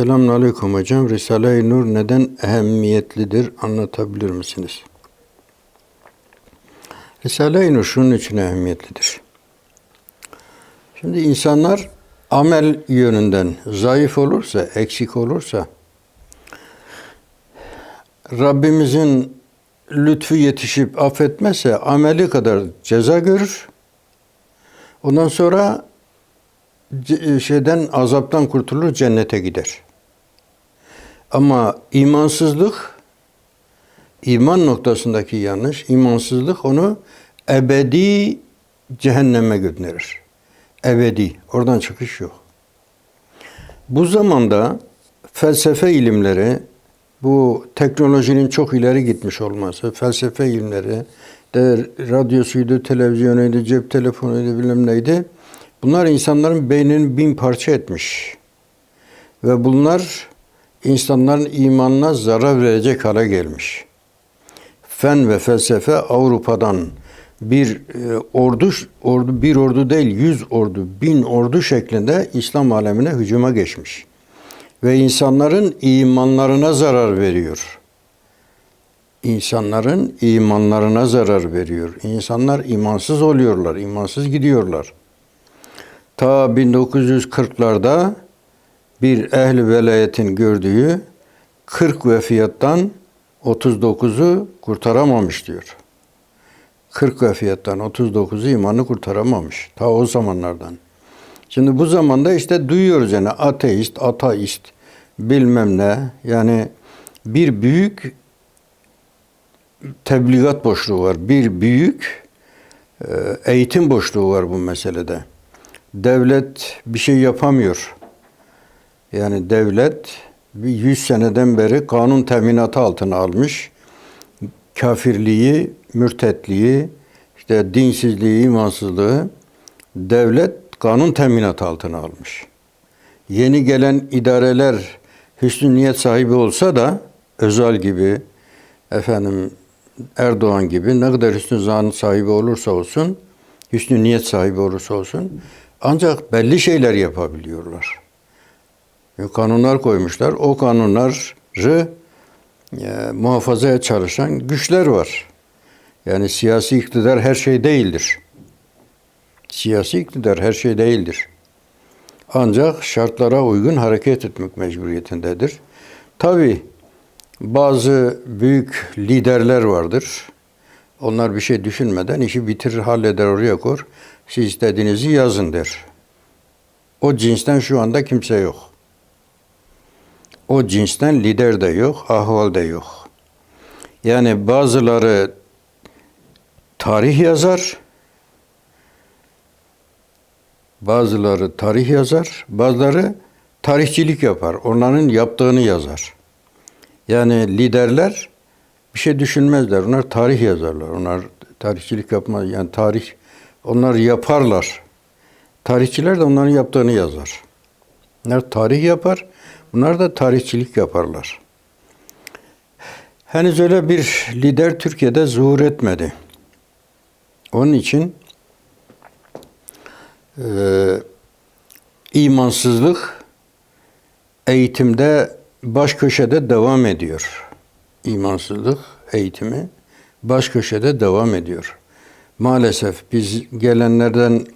Selamun Aleyküm hocam. Risale-i Nur neden ehemmiyetlidir anlatabilir misiniz? Risale-i Nur şunun için ehemmiyetlidir. Şimdi insanlar amel yönünden zayıf olursa, eksik olursa Rabbimizin lütfu yetişip affetmezse ameli kadar ceza görür. Ondan sonra şeyden azaptan kurtulur cennete gider. Ama imansızlık iman noktasındaki yanlış, imansızlık onu ebedi cehenneme gönderir. Ebedi. Oradan çıkış yok. Bu zamanda felsefe ilimleri, bu teknolojinin çok ileri gitmiş olması, felsefe ilimleri, de radyosuydu, televizyonuydu, cep telefonuydu, bilmem neydi. Bunlar insanların beynini bin parça etmiş. Ve bunlar insanların imanına zarar verecek hale gelmiş. Fen ve felsefe Avrupa'dan bir e, ordu, ordu bir ordu değil yüz ordu, bin ordu şeklinde İslam alemine hücuma geçmiş. Ve insanların imanlarına zarar veriyor. İnsanların imanlarına zarar veriyor. İnsanlar imansız oluyorlar, imansız gidiyorlar. Ta 1940'larda bir ehli velayetin gördüğü 40 vefiyattan 39'u kurtaramamış diyor. 40 vefiyattan 39'u imanı kurtaramamış. Ta o zamanlardan. Şimdi bu zamanda işte duyuyoruz yani ateist, ateist, bilmem ne. Yani bir büyük tebligat boşluğu var. Bir büyük e, eğitim boşluğu var bu meselede. Devlet bir şey yapamıyor. Yani devlet bir 100 seneden beri kanun teminatı altına almış. Kafirliği, mürtetliği, işte dinsizliği, imansızlığı devlet kanun teminatı altına almış. Yeni gelen idareler hüsnü niyet sahibi olsa da Özal gibi, efendim Erdoğan gibi ne kadar hüsnü zan sahibi olursa olsun, hüsnü niyet sahibi olursa olsun ancak belli şeyler yapabiliyorlar. Kanunlar koymuşlar. O kanunları e, muhafazaya çalışan güçler var. Yani siyasi iktidar her şey değildir. Siyasi iktidar her şey değildir. Ancak şartlara uygun hareket etmek mecburiyetindedir. Tabi bazı büyük liderler vardır. Onlar bir şey düşünmeden işi bitirir, halleder, oraya kor. Siz istediğinizi yazın der. O cinsten şu anda kimse yok. O cinsten lider de yok, ahval de yok. Yani bazıları tarih yazar, bazıları tarih yazar, bazıları tarihçilik yapar. Onların yaptığını yazar. Yani liderler bir şey düşünmezler. Onlar tarih yazarlar. Onlar tarihçilik yapmaz. Yani tarih onlar yaparlar. Tarihçiler de onların yaptığını yazar. Bunlar tarih yapar. Bunlar da tarihçilik yaparlar. Henüz öyle bir lider Türkiye'de zuhur etmedi. Onun için e, imansızlık eğitimde baş köşede devam ediyor. İmansızlık eğitimi baş köşede devam ediyor. Maalesef biz gelenlerden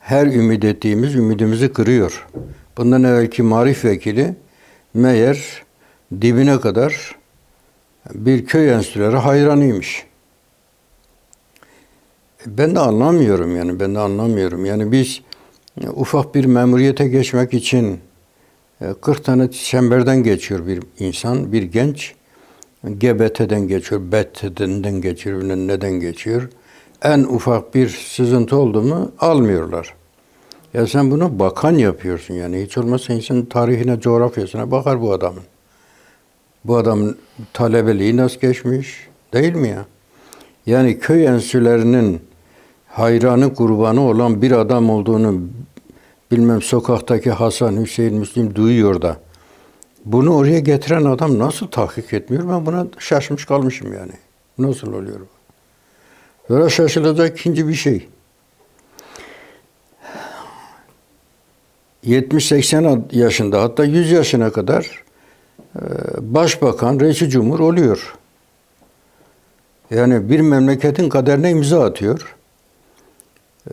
her ümit ettiğimiz ümidimizi kırıyor. Bundan evvelki marif vekili meğer dibine kadar bir köy enstitüleri hayranıymış. Ben de anlamıyorum yani ben de anlamıyorum. Yani biz ufak bir memuriyete geçmek için 40 tane çemberden geçiyor bir insan, bir genç. GBT'den geçiyor, BT'den geçiyor, neden geçiyor. En ufak bir sızıntı oldu mu almıyorlar. Ya sen bunu bakan yapıyorsun yani. Hiç olmazsa insan tarihine, coğrafyasına bakar bu adamın. Bu adamın talebeliği nasıl geçmiş değil mi ya? Yani köy enstitülerinin hayranı kurbanı olan bir adam olduğunu bilmem sokaktaki Hasan, Hüseyin, Müslim duyuyor da bunu oraya getiren adam nasıl tahkik etmiyor? Ben buna şaşmış kalmışım yani. Nasıl oluyor bu? Böyle şaşılacak ikinci bir şey. 70-80 yaşında hatta 100 yaşına kadar e, başbakan, reisi cumhur oluyor. Yani bir memleketin kaderine imza atıyor.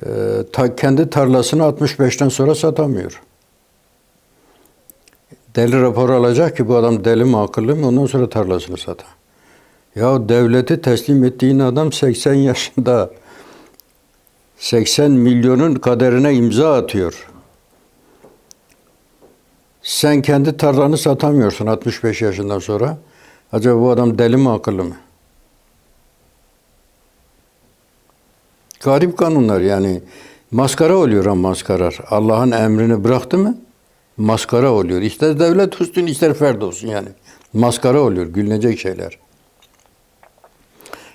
E, kendi tarlasını 65'ten sonra satamıyor. Deli rapor alacak ki bu adam deli mi akıllı mı ondan sonra tarlasını satar. Ya devleti teslim ettiğin adam 80 yaşında 80 milyonun kaderine imza atıyor. Sen kendi tarlanı satamıyorsun 65 yaşından sonra. Acaba bu adam deli mi akıllı mı? Garip kanunlar yani. Maskara oluyor ama maskarar. Allah'ın emrini bıraktı mı maskara oluyor. İster devlet olsun ister ferd olsun yani. Maskara oluyor. Gülünecek şeyler.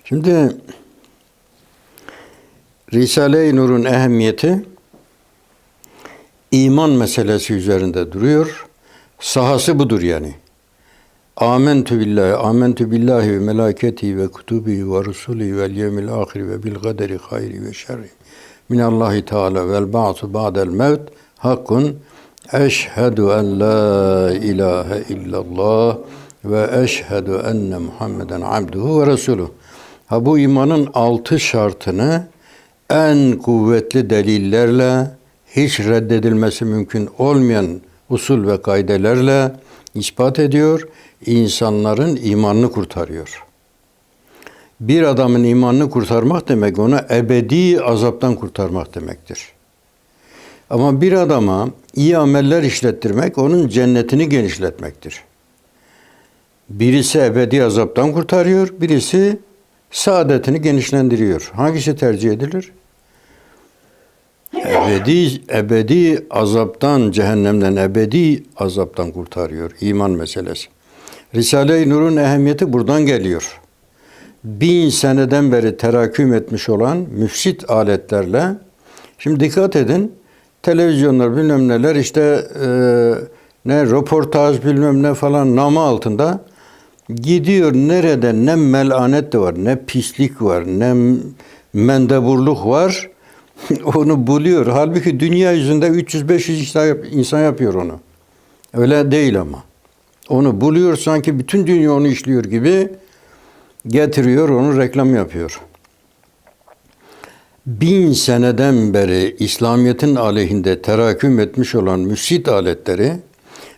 Şimdi Risale-i Nur'un ehemmiyeti iman meselesi üzerinde duruyor. Sahası budur yani. Amentu billahi, amentu billahi ve melaketi ve kutubihi ve rusuli vel yevmil ahir ve bil kaderi hayri ve şerri. Minallahi Teala vel ba'su ba'del mevt hakkun eşhedü en la ilahe illallah ve eşhedü enne Muhammeden abduhu ve resuluhu. Ha bu imanın altı şartını en kuvvetli delillerle hiç reddedilmesi mümkün olmayan usul ve kaidelerle ispat ediyor. insanların imanını kurtarıyor. Bir adamın imanını kurtarmak demek ona ebedi azaptan kurtarmak demektir. Ama bir adama iyi ameller işlettirmek onun cennetini genişletmektir. Birisi ebedi azaptan kurtarıyor, birisi saadetini genişlendiriyor. Hangisi tercih edilir? Ebedi, ebedi azaptan, cehennemden ebedi azaptan kurtarıyor. iman meselesi. Risale-i Nur'un ehemmiyeti buradan geliyor. Bin seneden beri teraküm etmiş olan müfsit aletlerle, şimdi dikkat edin, televizyonlar bilmem neler işte e, ne röportaj bilmem ne falan namı altında gidiyor nerede ne melanet de var, ne pislik var, ne mendeburluk var. onu buluyor. Halbuki dünya yüzünde 300-500 insan yapıyor onu. Öyle değil ama. Onu buluyor sanki bütün dünya onu işliyor gibi getiriyor, onu reklam yapıyor. Bin seneden beri İslamiyet'in aleyhinde teraküm etmiş olan müsit aletleri,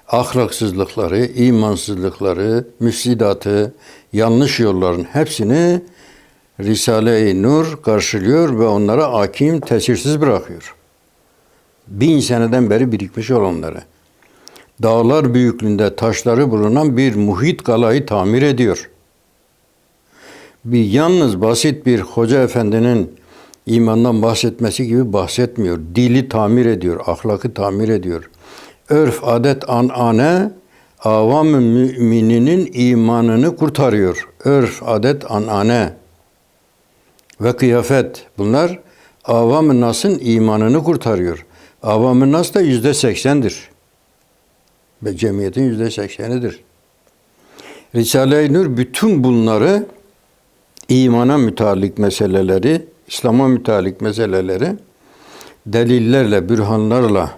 ahlaksızlıkları, imansızlıkları, müfsidatı, yanlış yolların hepsini Risale-i Nur karşılıyor ve onlara hakim, tesirsiz bırakıyor. Bin seneden beri birikmiş olanları. Dağlar büyüklüğünde taşları bulunan bir muhit kalayı tamir ediyor. Bir yalnız basit bir hoca efendinin imandan bahsetmesi gibi bahsetmiyor. Dili tamir ediyor, ahlakı tamir ediyor. Örf, adet, anane avam mümininin imanını kurtarıyor. Örf, adet, anane ve kıyafet bunlar avam-ı nasın imanını kurtarıyor. Avam-ı nas da yüzde seksendir. Ve cemiyetin yüzde seksenidir. Risale-i Nur bütün bunları imana mütalik meseleleri, İslam'a mütalik meseleleri delillerle, bürhanlarla,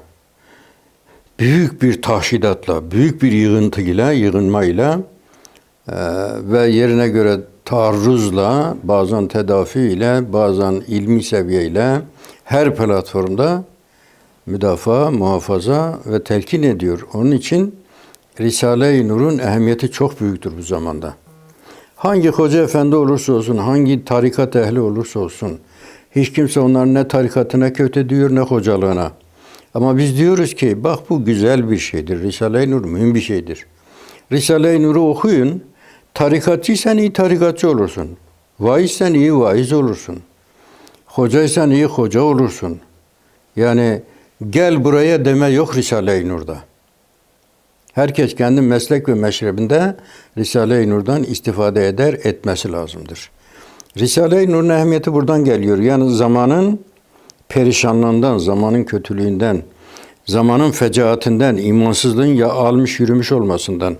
büyük bir tahşidatla, büyük bir yığıntıyla, yığınmayla e, ve yerine göre taarruzla, bazen tedafi ile, bazen ilmi seviyeyle her platformda müdafaa, muhafaza ve telkin ediyor. Onun için Risale-i Nur'un ehemmiyeti çok büyüktür bu zamanda. Hangi hoca efendi olursa olsun, hangi tarikat ehli olursa olsun, hiç kimse onların ne tarikatına kötü diyor ne hocalığına. Ama biz diyoruz ki bak bu güzel bir şeydir. Risale-i Nur mühim bir şeydir. Risale-i Nur'u okuyun. Tarikatçıysan iyi tarikatçı olursun. Vaizsen iyi vaiz olursun. Hocaysan iyi hoca olursun. Yani gel buraya deme yok Risale-i Nur'da. Herkes kendi meslek ve meşrebinde Risale-i Nur'dan istifade eder, etmesi lazımdır. Risale-i Nur'un ehemmiyeti buradan geliyor. Yani zamanın perişanlığından, zamanın kötülüğünden, zamanın fecaatinden, imansızlığın ya almış yürümüş olmasından.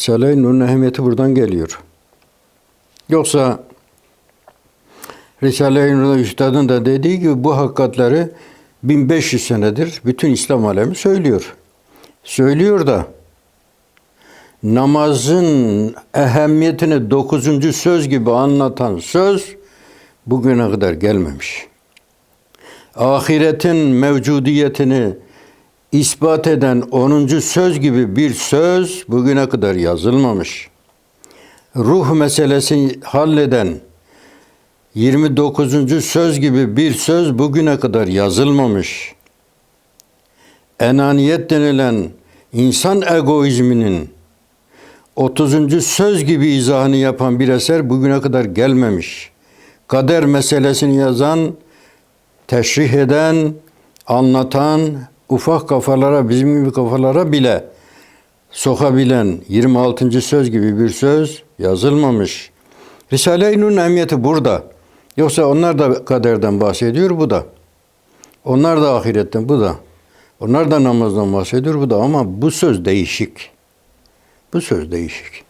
Risale-i Nur'un ehemmiyeti buradan geliyor. Yoksa Risale-i Nur'da Üstad'ın da dediği gibi bu hakikatleri 1500 senedir bütün İslam alemi söylüyor. Söylüyor da namazın ehemmiyetini dokuzuncu söz gibi anlatan söz bugüne kadar gelmemiş. Ahiretin mevcudiyetini ispat eden 10. söz gibi bir söz bugüne kadar yazılmamış. Ruh meselesini halleden 29. söz gibi bir söz bugüne kadar yazılmamış. Enaniyet denilen insan egoizminin 30. söz gibi izahını yapan bir eser bugüne kadar gelmemiş. Kader meselesini yazan, teşrih eden, anlatan, ufak kafalara, bizim gibi kafalara bile sokabilen 26. söz gibi bir söz yazılmamış. Risale-i Nur'un emniyeti burada. Yoksa onlar da kaderden bahsediyor, bu da. Onlar da ahiretten, bu da. Onlar da namazdan bahsediyor, bu da. Ama bu söz değişik. Bu söz değişik.